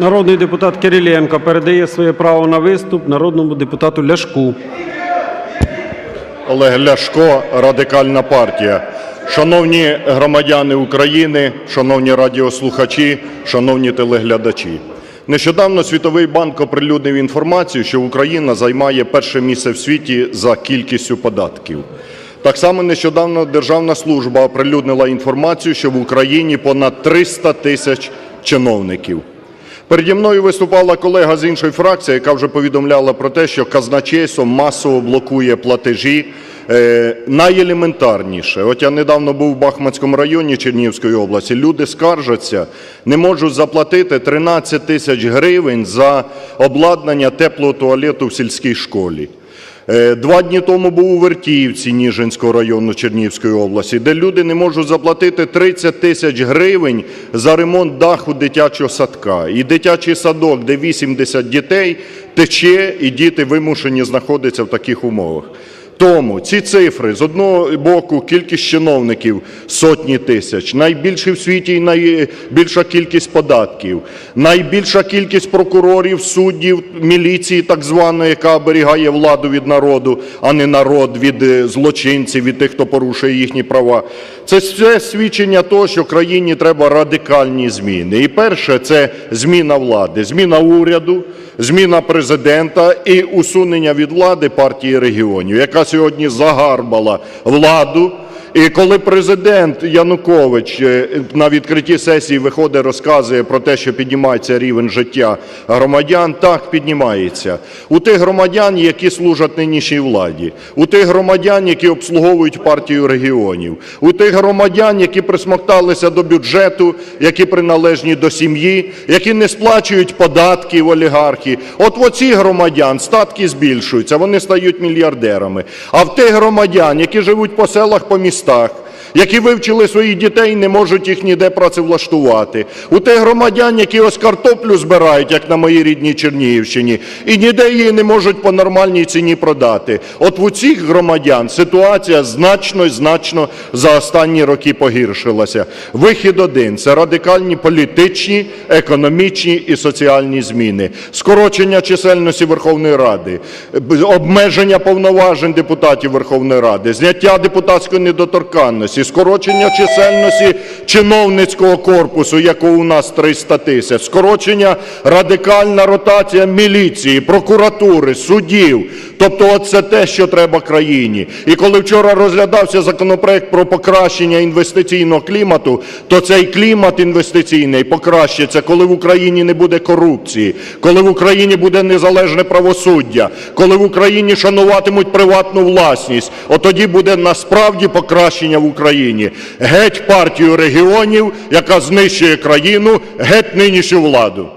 Народний депутат Кириленко передає своє право на виступ народному депутату Ляшку. Олег Ляшко, Радикальна партія. Шановні громадяни України, шановні радіослухачі, шановні телеглядачі. Нещодавно Світовий банк оприлюднив інформацію, що Україна займає перше місце в світі за кількістю податків. Так само нещодавно Державна служба оприлюднила інформацію, що в Україні понад 300 тисяч чиновників. Переді мною виступала колега з іншої фракції, яка вже повідомляла про те, що казначейство масово блокує платежі. Е, найелементарніше, от я недавно був в Бахмацькому районі Чернігівської області, люди скаржаться, не можуть заплатити 13 тисяч гривень за обладнання теплого туалету в сільській школі. Е, Два дні тому був у Вертіївці Ніжинського району Чернігівської області, де люди не можуть заплатити 30 тисяч гривень за ремонт даху дитячого садка. І дитячий садок, де 80 дітей, тече, і діти вимушені знаходитися в таких умовах. Тому ці цифри з одного боку кількість чиновників сотні тисяч, найбільші в світі і найбільша кількість податків, найбільша кількість прокурорів, суддів, міліції, так званої, яка оберігає владу від народу, а не народ від е, злочинців, від тих, хто порушує їхні права. Це все свідчення того, що країні треба радикальні зміни. І перше це зміна влади, зміна уряду, зміна президента і усунення від влади партії регіонів, яка сьогодні загарбала владу. І коли президент Янукович е, на відкритті сесії виходить, розказує про те, що піднімається рівень життя громадян, так піднімається. У тих громадян, які служать нинішній владі, у тих громадян, які обслуговують партію регіонів, у тих громадян, які присмокталися до бюджету, які приналежні до сім'ї, які не сплачують податків олігархи. От в оці громадян статки збільшуються, вони стають мільярдерами. А в тих громадян, які живуть по селах, по містах, ustach які вивчили своїх дітей і не можуть їх ніде працевлаштувати. У тих громадян, які ось картоплю збирають, як на моїй рідній Чернігівщині, і ніде її не можуть по нормальній ціні продати. От у цих громадян ситуація значно значно за останні роки погіршилася. Вихід один – це радикальні політичні, економічні і соціальні зміни. Скорочення чисельності Верховної Ради, обмеження повноважень депутатів Верховної Ради, зняття депутатської недоторканності, скорочення чисельності чиновницького корпусу, якого у нас 300 тисяч, скорочення радикальна ротація міліції, прокуратури, суддів. Тобто оце те, що треба країні. І коли вчора розглядався законопроект про покращення інвестиційного клімату, то цей клімат інвестиційний покращиться, коли в Україні не буде корупції, коли в Україні буде незалежне правосуддя, коли в Україні шануватимуть приватну власність. От тоді буде насправді покращення в Україні. Геть партію регіонів, яка знищує країну, геть нинішню владу.